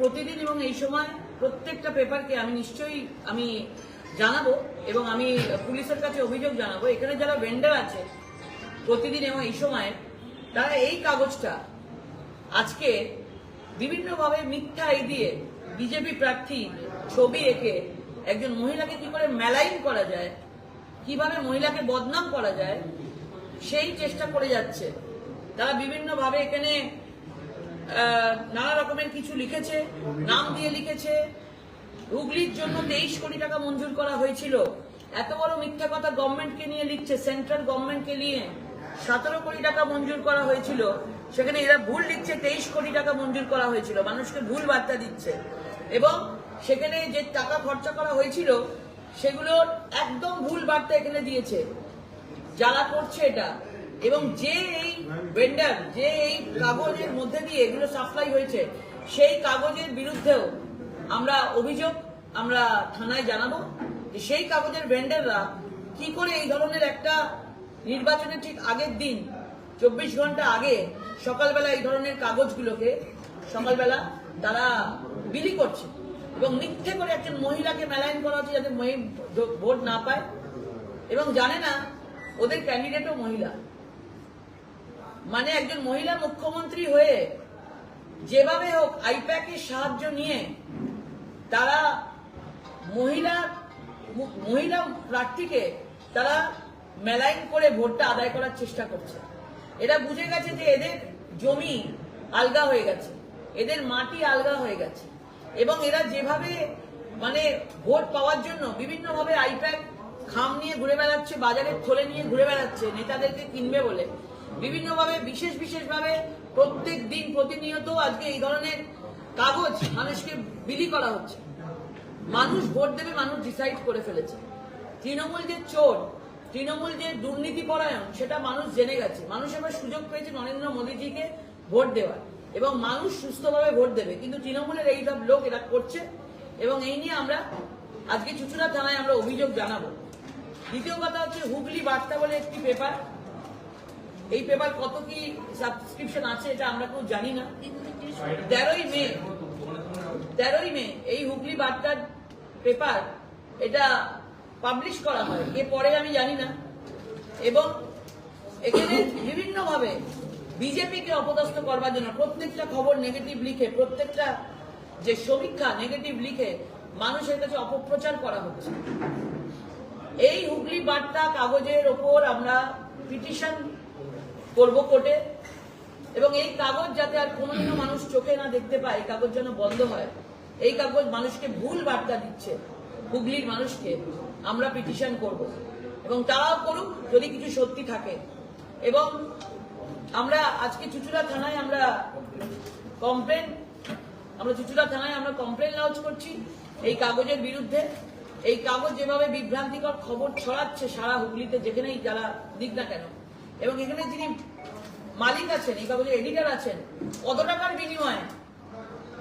প্রতিদিন এবং এই সময় প্রত্যেকটা পেপারকে আমি নিশ্চয়ই আমি জানাব এবং আমি পুলিশের কাছে অভিযোগ জানাব। এখানে যারা ভেন্ডার আছে প্রতিদিন এবং এই সময়, তারা এই কাগজটা আজকে বিভিন্নভাবে মিথ্যা এই দিয়ে বিজেপি প্রার্থী ছবি এঁকে একজন মহিলাকে কি করে মেলাইন করা যায়, কীভাবে মহিলাকে বদনাম করা যায়, সেই চেষ্টা করে যাচ্ছে। তারা বিভিন্নভাবে এখানে নানা রকমের কিছু লিখেছে, নাম দিয়ে লিখেছে। হুগলির জন্য তেইশ কোটি টাকা মঞ্জুর করা হয়েছিল। এত বড় মিথ্যা কথা গভর্নমেন্টকে নিয়ে লিখছে, সেন্ট্রাল গভর্নমেন্টকে নিয়ে সতেরো কোটি টাকা মঞ্জুর করা হয়েছিল। সেখানে এরা ভুল লিখছে, তেইশ কোটি টাকা মঞ্জুর করা হয়েছিল। মানুষকে ভুল বার্তা দিচ্ছে। এবং সেখানে যে টাকা খরচা করা হয়েছিল, সেগুলোর একদম ভুল বার্তা এখানে দিয়েছে। যারা করছে এটা এবং যে এই ভেন্ডার যে এই কাগজের মধ্যে দিয়ে এগুলো সাপ্লাই হয়েছে, সেই কাগজের বিরুদ্ধেও আমরা অভিযোগ আমরা থানায় জানাব যে সেই কাগজের ভেন্ডাররা কি করে এই ধরনের একটা নির্বাচনের ঠিক আগের দিন, চব্বিশ ঘণ্টা আগে সকালবেলা এই ধরনের কাগজগুলোকে সকালবেলা তারা বিলি করছে এবং মিথ্যে করে একজন মহিলাকে মেলাইন করা হচ্ছে যাতে ভোট না পায় এবং জানে না ওদের ক্যান্ডিডেটও মহিলা। মানে একজন মহিলা মুখ্যমন্ত্রী হয়ে যেভাবে হোক আইপ্যাকের সাহায্য নিয়ে তারা মহিলা মহিলা প্রার্থীকে তারা মেলাইন করে ভোটটা আদায় করার চেষ্টা করছে। এরা বুঝে গেছে যে এদের জমি আলগা হয়ে গেছে, এদের মাটি আলগা হয়ে গেছে এবং এরা যেভাবে মানে ভোট পাওয়ার জন্য বিভিন্নভাবে আইপ্যাক খাম নিয়ে ঘুরে বেড়াচ্ছে, বাজারের থলে নিয়ে ঘুরে বেড়াচ্ছে, নেতাদেরকে কিনবে বলে। বিভিন্নভাবে, বিশেষ বিশেষভাবে প্রত্যেক দিন প্রতিনিয়ত আজকে এই ধরনের কাগজ মানুষকে বিলি করা হচ্ছে। মানুষ ভোট দেবে, মানুষ ডিসাইড করে ফেলেছে। তৃণমূল যে চোর, তৃণমূল যে দুর্নীতি পরায়ণ সেটা মানুষ জেনে গেছে। মানুষ এবার সুযোগ পেয়েছে নরেন্দ্র মোদীজিকে ভোট দেওয়ার। এবং মানুষ সুস্থভাবে ভোট দেবে। কিন্তু তৃণমূলের এই সব লোক এরা করছে এবং এই নিয়ে আমরা আজকে চুচুড়া থানায় আমরা অভিযোগ জানাব। দ্বিতীয় কথা হচ্ছে হুগলি বার্তা বলে একটি পেপার এই পেপার কত কি সাবস্ক্রিপশন আছে এটা আমরা কেউ জানি না। তেরোই মে। তেরোই মে এই হুগলি বার্তার পেপার এটা পাবলিশ করা হয়। কে পরে আমি জানি না। এবং এখানে বিভিন্নভাবে বিজেপিকে অপদস্থ করবার জন্য প্রত্যেকটা খবর নেগেটিভ লিখে প্রত্যেকটা যে সমীক্ষা নেগেটিভ লিখে মানুষের কাছে অপপ্রচার করা হচ্ছে। এই হুগলি বার্তা কাগজের ওপর আমরা পিটিশন করব কোর্টে। এবং এই কাগজ যাতে আর কোনোদিনও মানুষ চোখে না দেখতে পায়, এই কাগজ যেন বন্ধ হয়, এই কাগজ মানুষকে ভুল বার্তা দিচ্ছে, হুগলির মানুষকে আমরা পিটিশন করব। এবং তারাও করুক যদি কিছু সত্যি থাকে। এবং আমরা আজকে চুচুড়া থানায় আমরা কমপ্লেন আমরা চুচুড়া থানায় আমরা কমপ্লেন লঞ্চ করছি এই কাগজের বিরুদ্ধে। এই কাগজ যেভাবে বিভ্রান্তিকর খবর ছড়াচ্ছে সারা হুগলিতে, যেখানেই যারা দিক না কেন। এবং এখানে যিনি মালিক আছেন এই কাগজের এডিটর আছেন কত টাকার বিনিময়ে?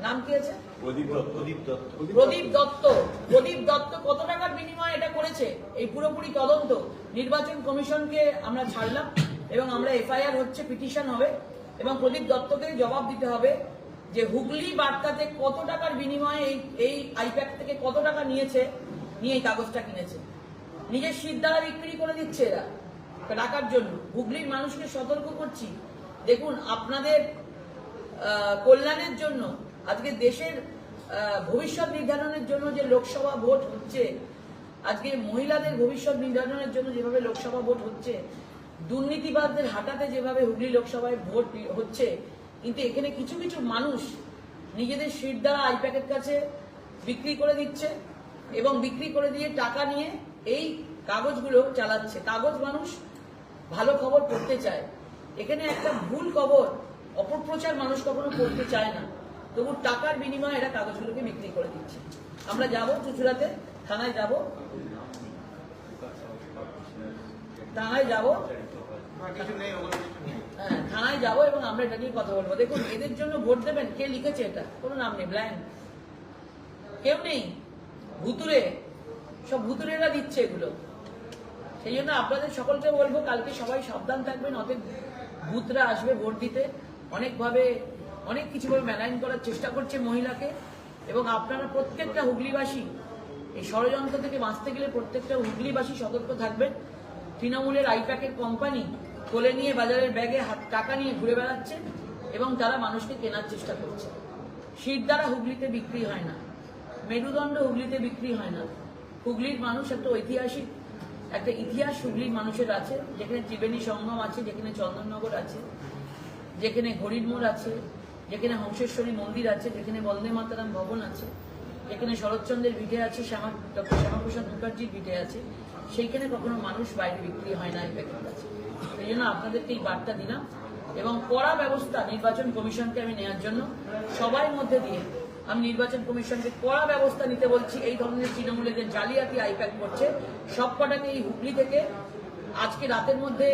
নাম কি আছে? প্রদীপ দত্ত। প্রদীপ দত্ত। কত টাকার বিনিময়ে এটা করেছে? এই পুরোপুরি তদন্ত। নির্বাচন কমিশনকে আমরা ছাড়লাম এবং আমরা এফআইআর হচ্ছে পিটিশন হবে এবং প্রদীপ দত্তকে জবাব দিতে হবে যে হুগলি বার্তাতে কত টাকার বিনিময়ে এই এই আইপ্যাক থেকে কত টাকা নিয়েছে নিয়ে এই কাগজটা কিনেছে। নিজের শীত দ্বারা বিক্রি করে দিচ্ছে এরা। টাকার জন্য হুগলির মানুষকে সতর্ক করছি। দেখুন, আপনাদের কল্যাণের জন্য, আজকে দেশের ভবিষ্যৎ নির্ধারণের জন্য যে লোকসভা ভোট হচ্ছে, আজকে মহিলাদের ভবিষ্যৎ নির্ধারণের জন্য যেভাবে লোকসভা ভোট হচ্ছে, দুর্নীতিবাদদের হাঁটাতে যেভাবে হুগলি লোকসভায় ভোট হচ্ছে, কিন্তু এখানে কিছু কিছু মানুষ নিজেদের সিট দ্বারা আই আইপ্যাকের কাছে বিক্রি করে দিচ্ছে এবং বিক্রি করে দিয়ে টাকা নিয়ে এই কাগজগুলো চালাচ্ছে। কাগজ মানুষ ভালো খবর পড়তে চায়। এখানে একটা ভুল খবর অপপ্রচার মানুষ কখনো পড়তে চায় না। তবু টাকার বিনিময়ে এরা কাগজগুলোকে বিক্রি করে দিচ্ছে। আমরা যাব চুচুড়াতে থানায় যাব। থানায় যাব। হ্যাঁ থানায় যাব এবং আমরা এটা নিয়ে কথা বলব। দেখুন এদের জন্য ভোট দেবেন কে লিখেছে এটা? কোনো নাম নেই ব্ল্যাঙ্ক কেউ নেই? ভুতুরে সব ভুতুরেরা দিচ্ছে এগুলো। সেই জন্য আপনাদের সকলকে বলব, কালকে সবাই সাবধান থাকবেন, অতএব ভূতরা আসবে ভোট দিতে। অনেকভাবে, অনেক কিছুভাবে মেলাইন করার চেষ্টা করছে মহিলাকে, এবং আপনারা প্রত্যেকটা হুগলিবাসী, এই ষড়যন্ত্র থেকে বাঁচতে গেলে প্রত্যেকটা হুগলিবাসী সতর্ক থাকবেন। তৃণমূলের আইপ্যাকের কোম্পানি কোলে নিয়ে বাজারের ব্যাগে হাত, টাকা নিয়ে ঘুরে বেড়াচ্ছে, এবং তারা মানুষকে কেনার চেষ্টা করছে। শীত দ্বারা হুগলিতে বিক্রি হয় না, মেরুদণ্ড হুগলিতে বিক্রি হয় না। হুগলির মানুষ একটা ঐতিহাসিক একটা ইতিহাস হুগলির মানুষের আছে, যেখানে ত্রিবেণী সঙ্গম আছে, যেখানে চন্দননগর আছে, যেখানে হরিণ মোড় আছে, যেখানে হংসেশ্বরী মন্দির আছে, যেখানে বন্দে মাতারাম ভবন আছে, যেখানে শরৎচন্দ্রের ভিটে আছে, শ্যামা ডক্টর শ্যামাপ্রসাদ মুখার্জির ভিটে আছে, সেইখানে কখনো মানুষ বাইরে বিক্রি হয় না এই প্যাকেট কাছে সেই জন্য আপনাদেরকে এই বার্তা দিলাম এবং কড়া ব্যবস্থা নির্বাচন কমিশনকে আমি নেওয়ার জন্য সবার মধ্যে দিয়ে আমি নির্বাচন কমিশনকে কড়া ব্যবস্থা নিতে বলছি, এই ধরনের তৃণমূলের জালিয়াতি আইপ্যাক করছে সব কটাকে এই হুগলি থেকে আজকে রাতের মধ্যে